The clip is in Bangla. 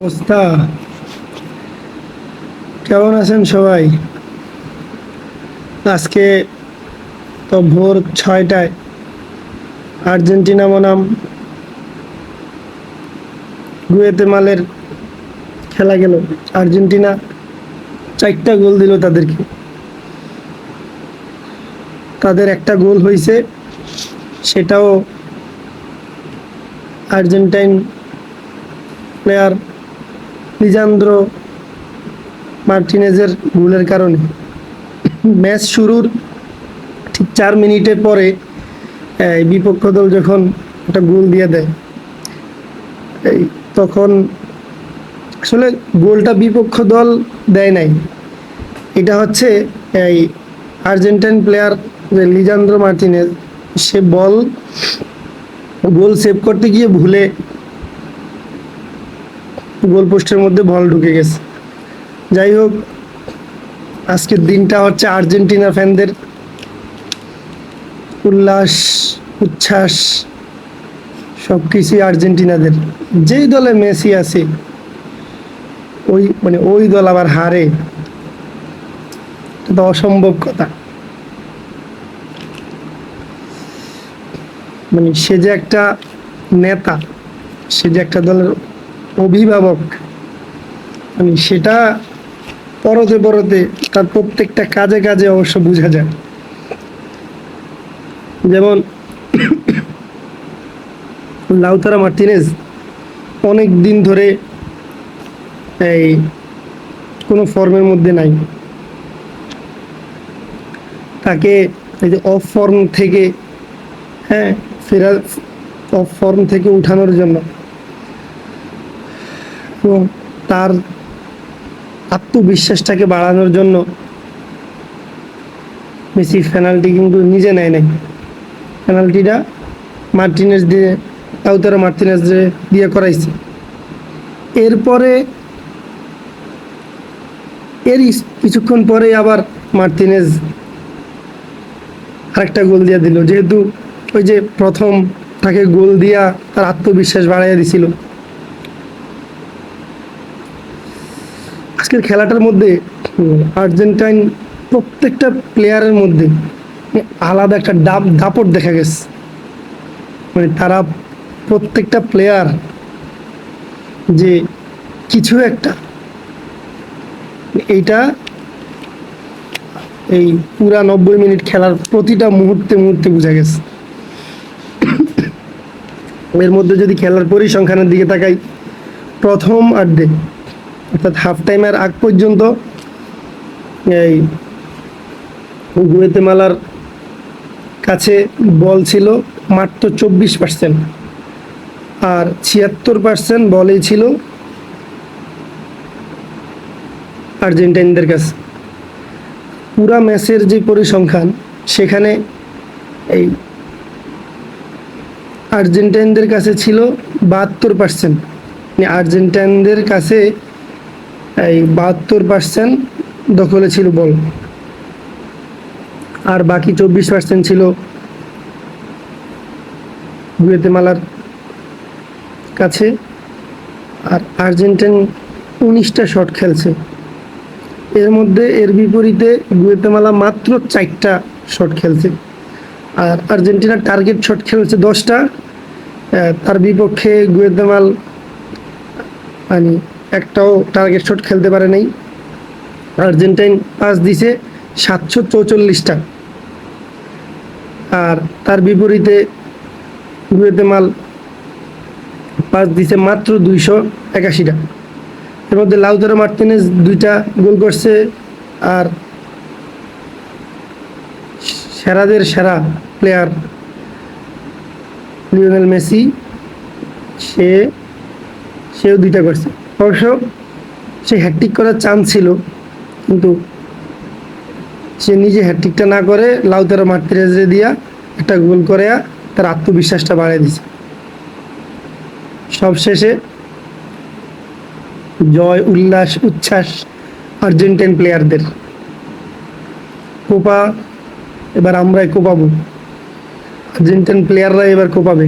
অবস্থা? কেমন আছেন সবাই? আজকে তো ভোর ছয়টায়। আর্জেন্টিনা বনাম গুয়েতেমালের খেলা গেল। আর্জেন্টিনা চারটা গোল দিল তাদেরকে। তাদের একটা গোল হয়েছে সেটাও আর্জেন্টাইন প্লেয়ার লিজান্দ্র মার্টিনেজের গোলের কারণে। ম্যাচ শুরুর ঠিক চার মিনিটের পরে বিপক্ষ দল যখন একটা গোল দিয়ে দেয়, এই তখন আসলে গোলটা বিপক্ষ দল দেয় নাই। এটা হচ্ছে এই আর্জেন্টাইন প্লেয়ার যে লিজান্দ্র মার্টিনেজ, সে বল, গোল সেভ করতে গিয়ে ভুলে গোল পোস্টের মধ্যে বল ঢুকে গেছে। যাই হোক, আজকের দিনটা হচ্ছে আর্জেন্টিনা ফ্যানদের উল্লাস, উচ্ছ্বাস সব কিছুই আর্জেন্টিনাদের। যেই দলে মেসি আছে, ওই মানে ওই দল আবার হারে। এটা অসম্ভব কথা। মানে সে যে একটা নেতা, সে যে একটা দলের অভিভাবক। মানে সেটা পরতে পরতে তার প্রত্যেকটা কাজে কাজে অবশ্য বোঝা যায়। যেমন লাউতারা মার্টিনেজ অনেক দিন ধরে এই কোনো ফর্মের মধ্যে নাই। তাকে এই যে অফ ফর্ম থেকে হ্যাঁ ফেরা অফ ফর্ম থেকে উঠানোর জন্য এবং তার আত্মবিশ্বাসটাকে বাড়ানোর জন্য মেসি পেনাল্টি কিন্তু নিজে নেয় নাই। পেনাল্টিটা মার্টিনেজ দিয়ে তাউতারা মার্টিনেজ দিয়ে করাইছে। এরপরে এর কিছুক্ষণ পরে আবার মার্টিনেজ আরেকটা গোল দিয়ে দিল। যেহেতু ওই যে প্রথম তাকে গোল দিয়া তার আত্মবিশ্বাস বাড়াইয়া দিছিল। আজকের খেলাটার মধ্যে আর্জেন্টাইন প্রত্যেকটা প্লেয়ারের মধ্যে আলাদা একটা ডাব দাপট দেখা গেছে। মানে তারা প্রত্যেকটা প্লেয়ার যে কিছু একটা, এইটা এই পুরা নব্বই মিনিট খেলার প্রতিটা মুহূর্তে মুহূর্তে বোঝা গেছে। এর মধ্যে যদি খেলার পরিসংখ্যানের দিকে তাকাই, প্রথম আর্ধে অর্থাৎ হাফ টাইমের আগ পর্যন্ত এই গুয়েতেমালার কাছে বল ছিল মাত্র চব্বিশ পার্সেন্ট আর ছিয়াত্তর পার্সেন্ট বলেই ছিল আর্জেন্টাইনদের কাছে। পুরা ম্যাচের যে পরিসংখ্যান, সেখানে এই আর্জেন্টাইনদের কাছে ছিল বাহাত্তর পার্সেন্ট আর্জেন্টাইনদের কাছে এই বাহাত্তর পার্সেন্ট দখলে ছিল বল। আর বাকি চব্বিশ পার্সেন্ট ছিল গুয়েতেমালার কাছে। আর আর্জেন্টাইন উনিশটা শট খেলছে। এর মধ্যে এর বিপরীতে গুয়েতেমালা মাত্র চারটা শট খেলছে। আর আর্জেন্টিনার টার্গেট শট খেলছে দশটা। তার বিপক্ষে গুয়েতেমাল মানে একটাও টার্গেট শট খেলতে পারে নাই। আর্জেন্টাইন পাস দিছে সাতশো চৌচল্লিশটা। আর তার বিপরীতে গুয়েতেমাল পাস দিছে মাত্র দুইশো একাশিটা। এর মধ্যে লাউতারো মার্টিনেজ দুইটা গোল করছে আর সেরাদের সেরা প্লেয়ার লিওনেল মেসি, সে, সেও দুইটা করছে। অবশ্য সে হ্যাট্রিক করার চান্স ছিল, কিন্তু সে নিজে হ্যাট্রিকটা না করে লাউতারো মার্টিনেজে দিয়া একটা গোল করে তার আত্মবিশ্বাসটা বাড়িয়ে দিছে। সবশেষে জয়, উল্লাস, উচ্ছ্বাস আর্জেন্টাইন প্লেয়ারদের কোপা, এবার আমরাই কোপাবো। আর্জেন্টাইন প্লেয়াররা এবার কোপাবে।